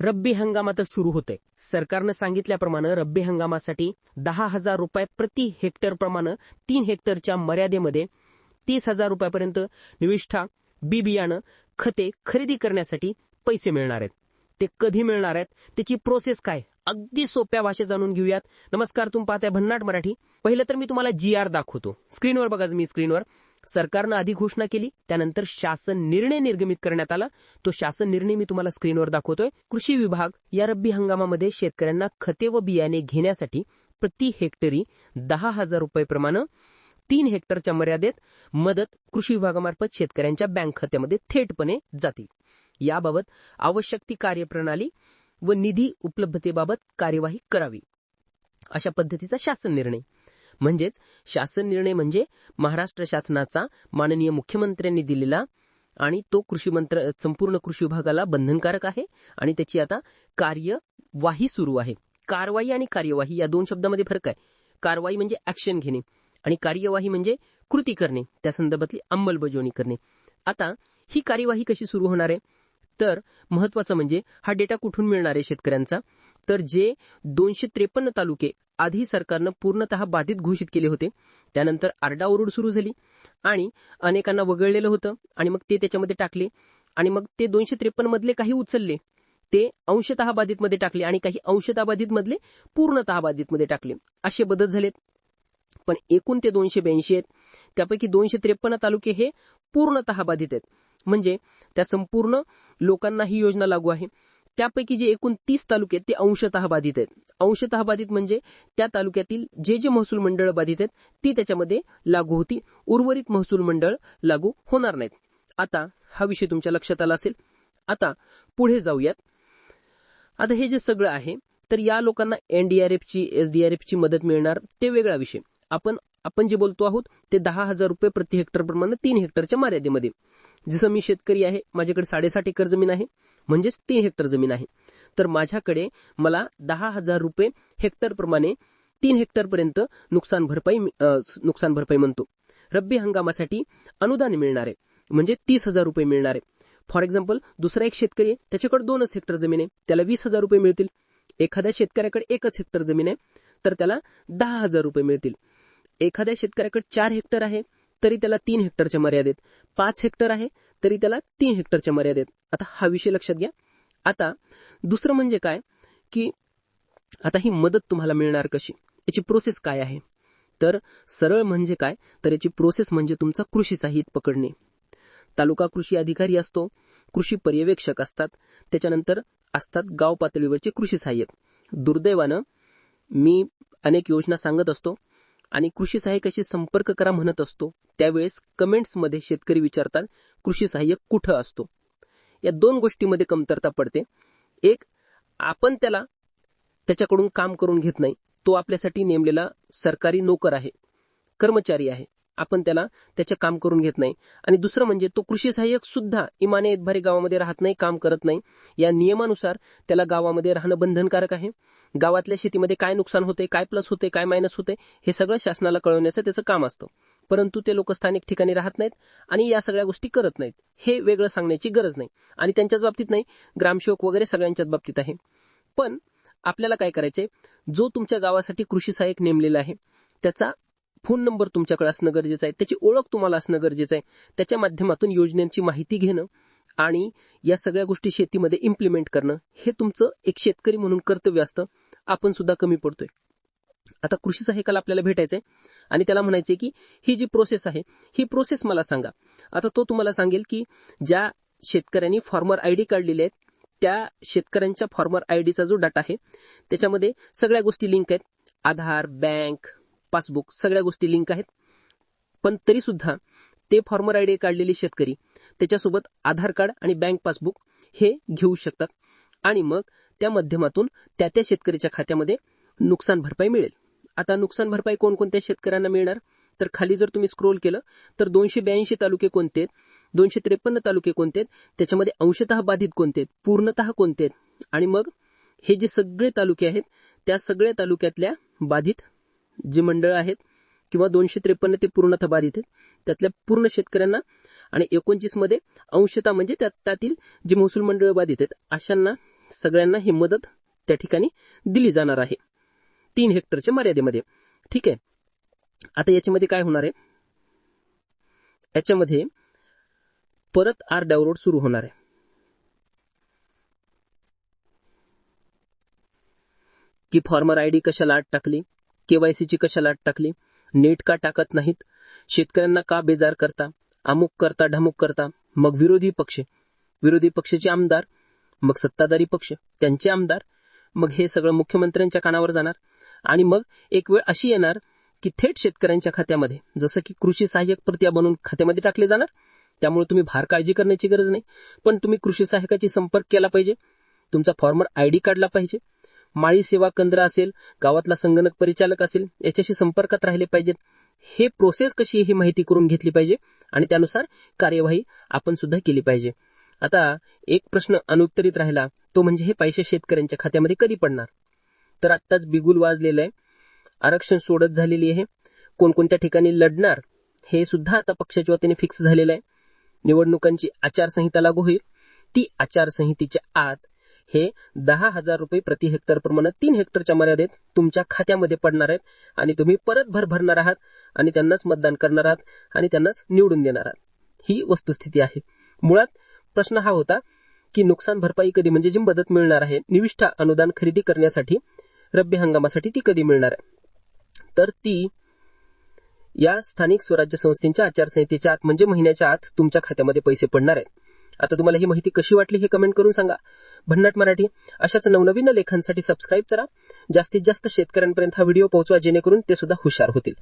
रब्बी हंगामातच सुरू होते. सरकारनं सांगितल्याप्रमाणे रब्बी हंगामासाठी दहा हजार रुपये प्रति हेक्टर प्रमाणे तीन हेक्टरच्या मर्यादेमध्ये तीस हजार रुपयापर्यंत निविष्ठा बी बियाणं खते खरेदी करण्यासाठी पैसे मिळणार आहेत. ते कधी मिळणार आहेत? त्याची प्रोसेस काय? अगदी सोप्या भाषेत जाणून घेऊयात. नमस्कार तुम्ही पाहताय भन्नाट मराठी. पहिलं तर मी तुम्हाला जी आर दाखवतो. स्क्रीनवर बघा मी स्क्रीनवर सरकारनं आधी घोषणा केली त्यानंतर शासन निर्णय निर्गमित करण्यात आला. तो शासन निर्णय मी तुम्हाला स्क्रीनवर दाखवतोय. कृषी विभाग या रब्बी हंगामामध्ये शेतकऱ्यांना खते व बियाणे घेण्यासाठी प्रति हेक्टरी दहा हजार रुपये प्रमाणे तीन हेक्टरच्या मर्यादेत मदत कृषी विभागामार्फत शेतकऱ्यांच्या बँक खात्यामध्ये थेटपणे जाते. याबाबत आवश्यक ती कार्यप्रणाली व निधी उपलब्धतेबाबत कार्यवाही करावी. अशा पद्धतीचा शासन निर्णय. म्हणजेच शासन निर्णय म्हणजे महाराष्ट्र शासनाचा माननीय मुख्यमंत्र्यांनी दिलेला आणि तो कृषी मंत्र संपूर्ण कृषी विभागाला बंधनकारक आहे आणि त्याची आता कार्यवाही सुरू आहे. कारवाई आणि कार्यवाही या दोन शब्दामध्ये फरक आहे. कारवाई म्हणजे ऍक्शन घेणे आणि कार्यवाही म्हणजे कृती करणे त्या संदर्भातली अंमलबजावणी करणे. आता ही कार्यवाही कशी सुरू होणार आहे? तर महत्वाचं म्हणजे हा डेटा कुठून मिळणार आहे शेतकऱ्यांचा? तर जे दोनशे त्रेपन्न तालुके आधी सरकारनं पूर्णतः बाधित घोषित केले होते. त्यानंतर आरडाओरड सुरू झाली आणि अनेकांना वगळलेलं होतं आणि मग ते त्याच्यामध्ये टाकले आणि मग ते दोनशे त्रेपन्न मधले काही उचलले. ते अंशतः बाधितमध्ये टाकले आणि काही अंशतः बाधितमधले पूर्णतः बाधितमध्ये टाकले. असे बदल झालेत. पण एकूण ते दोनशे ब्याऐंशी आहेत. त्यापैकी दोनशे त्रेपन्न तालुके हे पूर्णतः बाधित आहेत. म्हणजे त्या संपूर्ण लोकांना ही योजना लागू आहे. त्यापैकी जे एकूण तीस तालुके आहेत ते अंशतः बाधित आहेत. अंशतः बाधित म्हणजे त्या तालुक्यातील जे जे महसूल मंडळ बाधित आहेत ती त्याच्यामध्ये लागू होती. उर्वरित महसूल मंडळ लागू होणार नाहीत. आता हा विषय तुमच्या लक्षात आला असेल. आता पुढे जाऊयात. आता हे जे सगळं आहे तर या लोकांना एनडीआरएफची एसडीआरएफची मदत मिळणार ते वेगळा विषय. आपण आपण जे बोलतो आहोत ते दहा हजार रुपये प्रति हेक्टर प्रमाणे तीन हेक्टरच्या मर्यादेमध्ये. जसं मी शेतकरी आहे माझ्याकडे साडेसाठ एकर जमीन आहे. म्हणजेच तीन हेक्टर जमीन आहे. तर माझ्याकडे मला दहा हजार रुपये हेक्टर प्रमाणे तीन हेक्टर पर्यंत नुकसान भरपाई नुकसान भरपाई म्हणतो. रब्बी हंगामासाठी अनुदान मिळणार आहे. म्हणजे तीस हजार रुपये मिळणार आहे. फॉर एक्झाम्पल दुसरा एक शेतकरी आहे त्याच्याकडे दोनच हेक्टर जमीन आहे. त्याला वीस हजार रुपये मिळतील. एखाद्या शेतकऱ्याकडे एकच हेक्टर जमीन आहे तर त्याला दहा हजार रुपये मिळतील. एखाद्या शेतकऱ्याकडे चार हेक्टर आहे तरी त्याला तीन हेक्टरच्या मर्यादेत. पाच हेक्टर आहे तरी त्याला तीन हेक्टरच्या मर्यादेत. आता हा विषय लक्षात घ्या. आता दुसरं म्हणजे काय? की आता ही मदत तुम्हाला मिळणार कशी? याची प्रोसेस काय आहे? तर सरळ म्हणजे काय? तर याची प्रोसेस म्हणजे तुमचा कृषी साहित्य पकडणे. तालुका कृषी अधिकारी असतो कृषी पर्यवेक्षक असतात त्याच्यानंतर असतात गाव पातळीवरचे कृषी सहाय्यक. दुर्दैवानं मी अनेक योजना सांगत असतो आणि कृषी सहाय्यकाशी संपर्क करा म्हणत असतो त्यावेळेस कमेंट्समध्ये शेतकरी विचारतात कृषी सहाय्यक कुठं असतो? या दोन गोष्टीमध्ये कमतरता पडते. एक आपण त्याला त्याच्याकडून काम करून घेत नाही. तो आपल्यासाठी नेमलेला सरकारी नोकर आहे कर्मचारी आहे. आपण त्याला त्याचे काम करून घेत नाही. आणि दुसरं म्हणजे तो कृषी सहाय्यक सुद्धा इमाने इतभारी गावामध्ये राहत नाही काम करत नाही. या नियमानुसार त्याला गावामध्ये राहणं बंधनकारक आहे. गावातल्या शेतीमध्ये काय नुकसान होते काय प्लस होते काय मायनस होते हे सगळं शासनाला कळवण्याचं त्याचं काम असतं. परंतु ते लोक स्थानिक ठिकाणी राहत नाहीत आणि या सगळ्या गोष्टी करत नाहीत. हे वेगळं सांगण्याची गरज नाही. आणि त्यांच्याच बाबतीत नाही ग्रामसेवक वगैरे सगळ्यांच्याच बाबतीत आहे. पण आपल्याला काय करायचंय? जो तुमच्या गावासाठी कृषी सहाय्यक नेमलेला आहे त्याचा फोन नंबर तुमच्याकडे असणं गरजेचं आहे. त्याची ओळख तुम्हाला असणं गरजेचं आहे. त्याच्या माध्यमातून योजनांची माहिती घेणं आणि या सगळ्या गोष्टी शेतीमध्ये इम्प्लिमेंट करणं हे तुमचं एक शेतकरी म्हणून कर्तव्य असतं. आपण सुद्धा कमी पडतोय. आता कृषी सहाय्यकाला आपल्याला भेटायचंय आणि त्याला म्हणायचंय की ही जी प्रोसेस आहे ही प्रोसेस मला सांगा. आता तो तुम्हाला सांगेल की ज्या शेतकऱ्यांनी फॉर्मर आय डी काढलेले आहेत त्या शेतकऱ्यांच्या फॉर्मर आय डीचा जो डाटा आहे त्याच्यामध्ये सगळ्या गोष्टी लिंक आहेत. आधार बँक पासबुक सगळ्या गोष्टी लिंक आहेत. पण तरी सुद्धा ते फॉर्मर आयडी काढलेले शेतकरी त्याच्यासोबत आधार कार्ड आणि बँक पासबुक हे घेऊ शकतात. आणि मग त्या माध्यमातून त्या त्या शेतकऱ्याच्या खात्यामध्ये नुकसान भरपाई मिळेल. आता नुकसान भरपाई कोणकोणत्या शेतकऱ्यांना मिळणार? तर खाली जर तुम्ही स्क्रोल केलं तर दोनशे ब्याऐंशी तालुके कोणते आहेत? दोनशे त्रेपन्न तालुके कोणते आहेत? त्याच्यामध्ये अंशतः बाधित कोणते आहेत? पूर्णतः कोणते आहेत? आणि मग हे जे सगळे तालुके आहेत त्या सगळ्या तालुक्यातल्या बाधित जी मंडळ आहेत किंवा दोनशे त्रेपन्न ते पूर्णतः बाधित आहेत त्यातल्या पूर्ण शेतकऱ्यांना आणि एकोणतीसमध्ये अंशता म्हणजे त्यातील जे महसूल मंडळ बाधित आहेत अशांना सगळ्यांना ही मदत त्या ठिकाणी दिली जाणार आहे. तीन हेक्टरच्या मर्यादेमध्ये. ठीक आहे? आता याच्यामध्ये काय होणार आहे? याच्यामध्ये परत आर डाउनलोड सुरू होणार आहे. की फॉर्मर आयडी कशाला आत टाकली? केवायसीची कशाला लाट टाकली? नेट का टाकत नाहीत? शेतकऱ्यांना का बेजार करता? अमुक करता ढमुक करता? मग विरोधी पक्ष? विरोधी पक्षाचे आमदार? मग सत्ताधारी पक्ष? त्यांचे आमदार? मग हे सगळं मुख्यमंत्र्यांच्या कानावर जाणार? आणि मग एक वेळ अशी येणार की थेट शेतकऱ्यांच्या खात्यामध्ये जसं की कृषी सहाय्यक प्रत्या बनवून खात्यामध्ये टाकले जाणार? त्यामुळे तुम्ही भार काळजी करण्याची गरज नाही. पण तुम्ही कृषी सहाय्यकाची संपर्क केला पाहिजे. तुमचा फॉर्मर आय डी काढला पाहिजे. माळी सेवा केंद्र असेल गावातला संगणक परिचालक असेल याच्याशी संपर्कात राहिले पाहिजेत. हे प्रोसेस कशी ही माहिती करून घेतली पाहिजे आणि त्यानुसार कार्यवाही आपण सुद्धा केली पाहिजे. आता एक प्रश्न अनुत्तरित राहिला तो म्हणजे हे पैसे शेतकऱ्यांच्या खात्यामध्ये कधी पडणार? तर आत्ताच बिगुल वाजलेलं आहे. आरक्षण सोडत झालेली आहे. कोणकोणत्या ठिकाणी लढणार हे सुद्धा आता पक्षाच्या वतीने फिक्स झालेलं आहे. निवडणुकांची आचारसंहिता लागू होईल. ती आचारसंहितेच्या आत हे दहा हजार रुपये प्रति हेक्टर प्रमाणे तीन हेक्टरच्या मर्यादेत तुमच्या खात्यामध्ये पडणार आहेत आणि तुम्ही परत भर भरणार आहात आणि त्यांनाच मतदान करणार आहात आणि त्यांनाच निवडून देणार आहात. ही वस्तुस्थिती आहे. मुळात प्रश्न हा होता की नुकसान भरपाई कधी म्हणजे जी मदत मिळणार आहे निविष्ठा अनुदान खरेदी करण्यासाठी रब्बी हंगामासाठी ती कधी मिळणार आहे? तर ती या स्थानिक स्वराज्य संस्थेच्या आचारसंहितेच्या आत म्हणजे महिन्याच्या आत तुमच्या खात्यामध्ये पैसे पडणार आहेत. आता तुम्हाला ही माहिती कशी वाटली हे कमेंट करून सांगा. भन्नाट मराठी अशाच नवनवीन लेखांसाठी सबस्क्राईब करा. जास्तीत जास्त शेतकऱ्यांपर्यंत हा व्हिडिओ पोहोचवा जेणेकरून ते सुद्धा हुशार होतील.